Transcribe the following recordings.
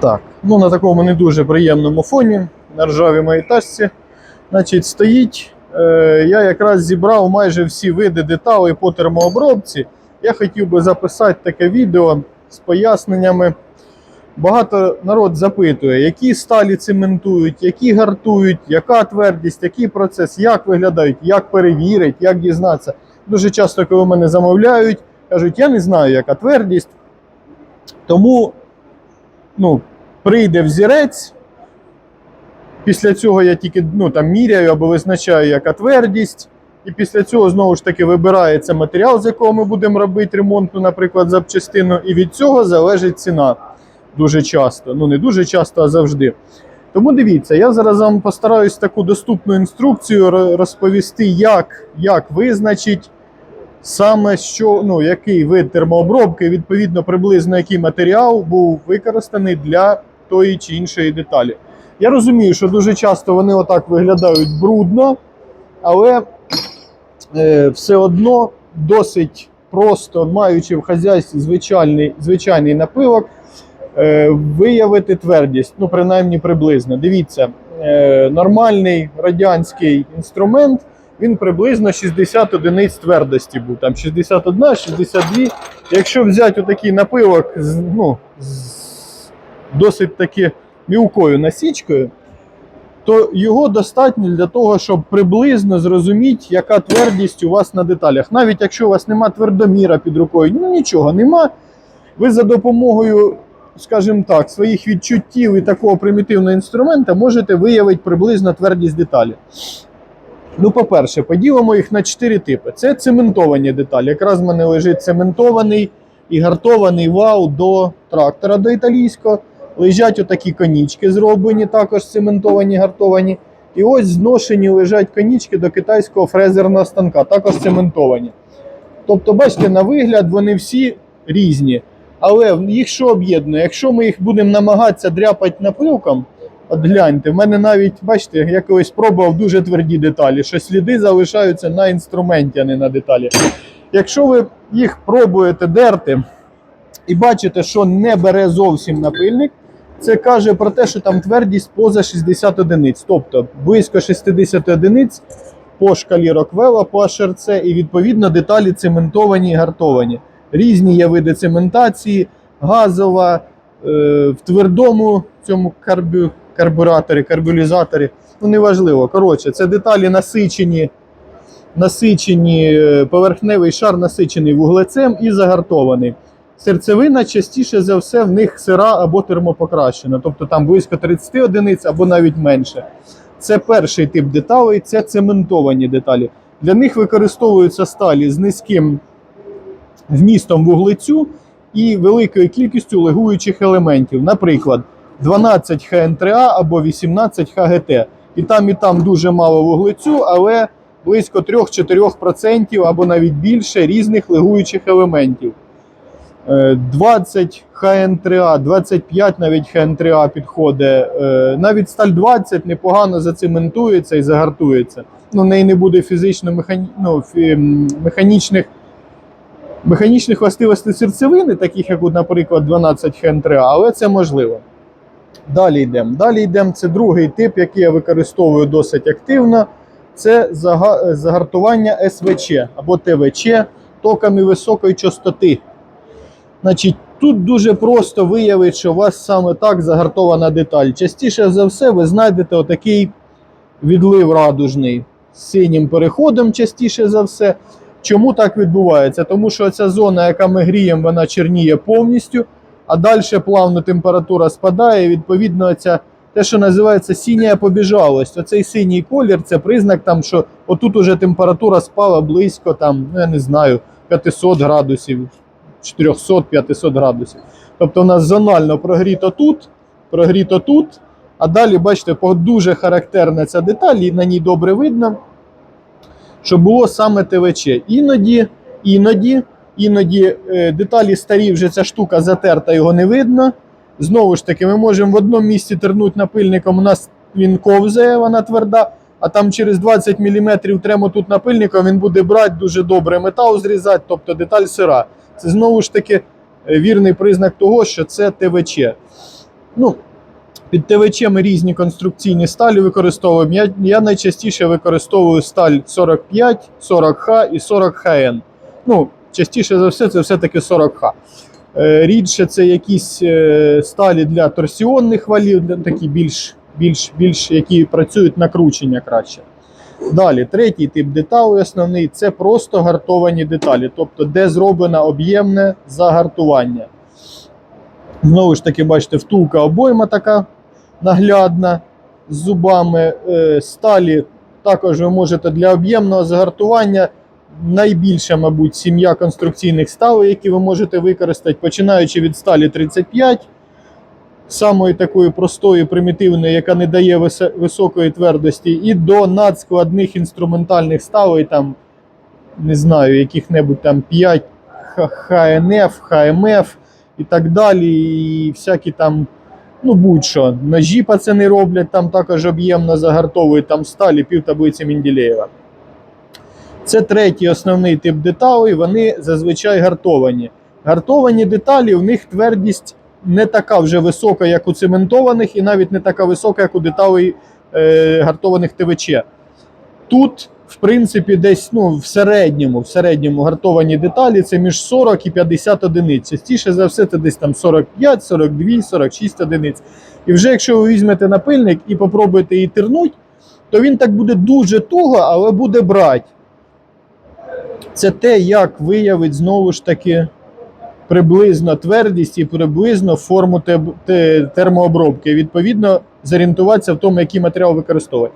Так, ну на такому не дуже приємному фоні на ржавій моїй тачці. Значить, стоїть. Е, я якраз зібрав майже всі види деталей по термообробці. Я хотів би записати таке відео з поясненнями. Багато народ запитує, які сталі цементують, які гартують, яка твердість, який процес, як виглядають, як перевірить, як дізнатися. Дуже часто, коли мене замовляють, кажуть, я не знаю, яка твердість. Тому ну, прийде взірець. Після цього я тільки ну, там, міряю або визначаю, яка твердість. І після цього знову ж таки вибирається матеріал, з якого ми будемо робити ремонтну, наприклад, запчастину, і від цього залежить ціна дуже часто. Ну, не дуже часто, а завжди. Тому дивіться, я зараз вам постараюсь таку доступну інструкцію розповісти, як, як визначить саме що, ну, який вид термообробки, відповідно, приблизно який матеріал був використаний для тої чи іншої деталі. Я розумію, що дуже часто вони отак виглядають брудно, але е, все одно досить просто, маючи в хазяйстві звичайний, звичайний напилок, е, виявити твердість, ну, принаймні приблизно. Дивіться, е, нормальний радянський інструмент. Він приблизно 60 одиниць твердості був, там 61, 62. Якщо взяти отакий напилок ну, з досить таки мілкою насічкою, то його достатньо для того, щоб приблизно зрозуміти, яка твердість у вас на деталях. Навіть якщо у вас нема твердоміра під рукою, ну нічого нема. Ви за допомогою, скажімо так, своїх відчуттів і такого примітивного інструмента можете виявити приблизно твердість деталі. Ну, по-перше, поділимо їх на чотири типи. Це цементовані деталі. Якраз в мене лежить цементований і гартований вал до трактора до італійського. Лежать отакі конічки зроблені, також цементовані, гартовані. І ось зношені лежать конічки до китайського фрезерного станка, також цементовані. Тобто, бачите, на вигляд вони всі різні. Але їх що об'єднує? Якщо ми їх будемо намагатися дряпати напилком, от гляньте, в мене навіть, бачите, я колись пробував дуже тверді деталі, що сліди залишаються на інструменті, а не на деталі. Якщо ви їх пробуєте дерти і бачите, що не бере зовсім напильник, це каже про те, що там твердість поза 60 одиниць, тобто близько 60 одиниць по шкалі Роквела, по HRC, і відповідно деталі цементовані і гартовані. Різні є види цементації, газова, е, в твердому цьому карбю, карбюраторі, карбюлізаторі. Ну, неважливо. Коротше, це деталі насичені, насичені, е, поверхневий шар насичений вуглецем і загартований. Серцевина частіше за все в них сира або термопокращена, тобто там близько 30 одиниць або навіть менше. Це перший тип деталей, це цементовані деталі. Для них використовуються сталі з низьким вмістом вуглецю і великою кількістю легуючих елементів, наприклад, 12 ХН3А або 18 ХГТ. І там, і там дуже мало вуглецю, але близько 3-4% або навіть більше різних легуючих елементів. Е, 20 ХН3А, 25 навіть ХН3А підходить. Е, Навіть сталь 20 непогано зацементується і загартується. Ну, в неї не буде фізично ну, механічних механічних властивостей серцевини, таких як, наприклад, 12 ХН3А, але це можливо. Далі йдемо. Далі йдемо. Це другий тип, який я використовую досить активно. Це загартування СВЧ або ТВЧ токами високої частоти. Значить, тут дуже просто виявити, що у вас саме так загартована деталь. Частіше за все, ви знайдете отакий відлив радужний з синім переходом, частіше за все. Чому так відбувається? Тому що ця зона, яка ми гріємо, вона чорніє повністю, а далі плавно температура спадає. Відповідно, ця, те, що називається сіня побіжалость. Оцей синій колір це признак, там, що отут уже температура спала близько, там, ну, я не знаю, 500 градусів, 400-500 градусів. Тобто у нас зонально прогріто тут, прогріто тут, а далі, бачите, дуже характерна ця деталь, і на ній добре видно що було саме ТВЧ. Іноді, іноді, іноді е, деталі старі, вже ця штука затерта, його не видно. Знову ж таки, ми можемо в одному місці тернути напильником, у нас він ковзає, вона тверда, а там через 20 мм тремо тут напильником, він буде брати дуже добре метал зрізати, тобто деталь сира. Це знову ж таки е, вірний признак того, що це ТВЧ. Ну, під ТВЧ ми різні конструкційні сталі використовуємо. Я, я найчастіше використовую сталь 45, 40Х і 40ХН. Ну, частіше за все, це все-таки 40Х. Е, Рідше це якісь е, сталі для торсіонних валів, такі більш, більш, більш які працюють на кручення краще. Далі, третій тип деталей основний це просто гартовані деталі, тобто де зроблено об'ємне загартування. Знову ж таки, бачите, втулка обойма така наглядна з зубами е, сталі. Також ви можете для об'ємного загартування найбільша, мабуть, сім'я конструкційних сталей, які ви можете використати, починаючи від сталі 35, самої такої простої, примітивної, яка не дає високої твердості, і до надскладних інструментальних сталей, там, не знаю, яких-небудь там 5 ХНФ, ХМФ і так далі. І всякі там, ну будь-що. Ножі пацани роблять, там також об'ємно загартовують там сталі, пів таблиці Менділеєва. Це третій основний тип деталей, вони зазвичай гартовані. Гартовані деталі, у них твердість не така вже висока, як у цементованих, і навіть не така висока, як у деталей е, гартованих ТВЧ. Тут, в принципі, десь ну, в середньому, в середньому гартовані деталі це між 40 і 50 одиниць. Частіше за все, це десь там 45, 42, 46 одиниць. І вже якщо ви візьмете напильник і попробуєте її тернуть, то він так буде дуже туго, але буде брати. Це те, як виявить знову ж таки приблизно твердість і приблизно форму те- те- термообробки. Відповідно, зорієнтуватися в тому, який матеріал використовувати.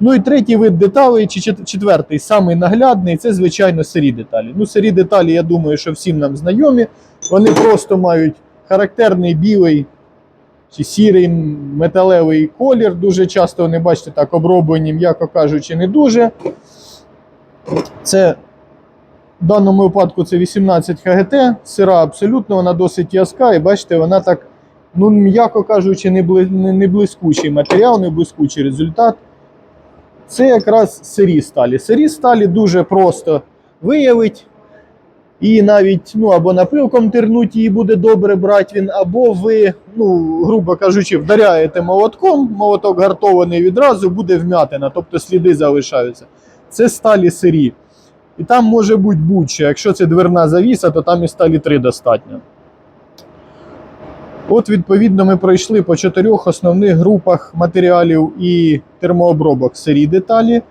Ну і третій вид деталей, чи четвертий, самий наглядний, це, звичайно, сирі деталі. Ну, сирі деталі, я думаю, що всім нам знайомі. Вони просто мають характерний білий чи сірий металевий колір. Дуже часто вони, бачите, так оброблені, м'яко кажучи, не дуже. Це в даному випадку це 18 ХГТ, сира абсолютно, вона досить яска, і бачите, вона так, ну, м'яко кажучи, не, бли, не, не блискучий матеріал, не блискучий результат. Це якраз сирі сталі. Сирі сталі дуже просто виявить. І навіть, ну, або напилком тернуть її буде добре брати він, або ви, ну, грубо кажучи, вдаряєте молотком, молоток гартований відразу, буде вмятина, тобто сліди залишаються. Це сталі сирі. І там може бути будь-що. Якщо це дверна завіса, то там і сталі 3 достатньо. От, відповідно, ми пройшли по чотирьох основних групах матеріалів і термообробок сирі деталі,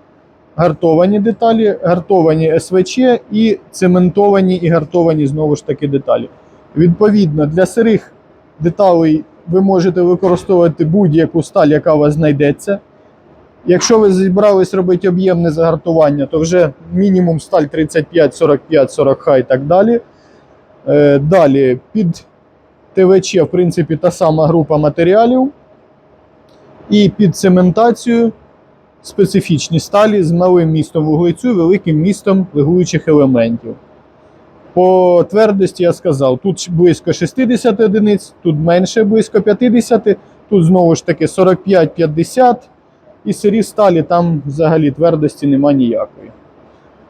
гартовані деталі, гартовані СВЧ і цементовані і гартовані знову ж таки деталі. Відповідно, для сирих деталей ви можете використовувати будь-яку сталь, яка у вас знайдеться. Якщо ви зібрались робити об'ємне загартування, то вже мінімум сталь 35, 45, 40 х і так далі. Е, Далі під ТВЧ, в принципі, та сама група матеріалів. І під цементацію специфічні сталі з малим містом вуглецю, великим містом легуючих елементів. По твердості я сказав, тут близько 60 одиниць, тут менше близько 50, тут знову ж таки 45-50. І сирі сталі там взагалі твердості нема ніякої.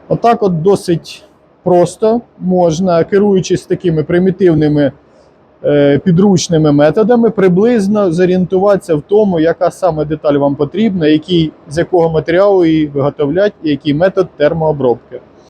Отак от досить просто можна, керуючись такими примітивними е, підручними методами, приблизно зорієнтуватися в тому, яка саме деталь вам потрібна, який, з якого матеріалу її виготовлять і який метод термообробки.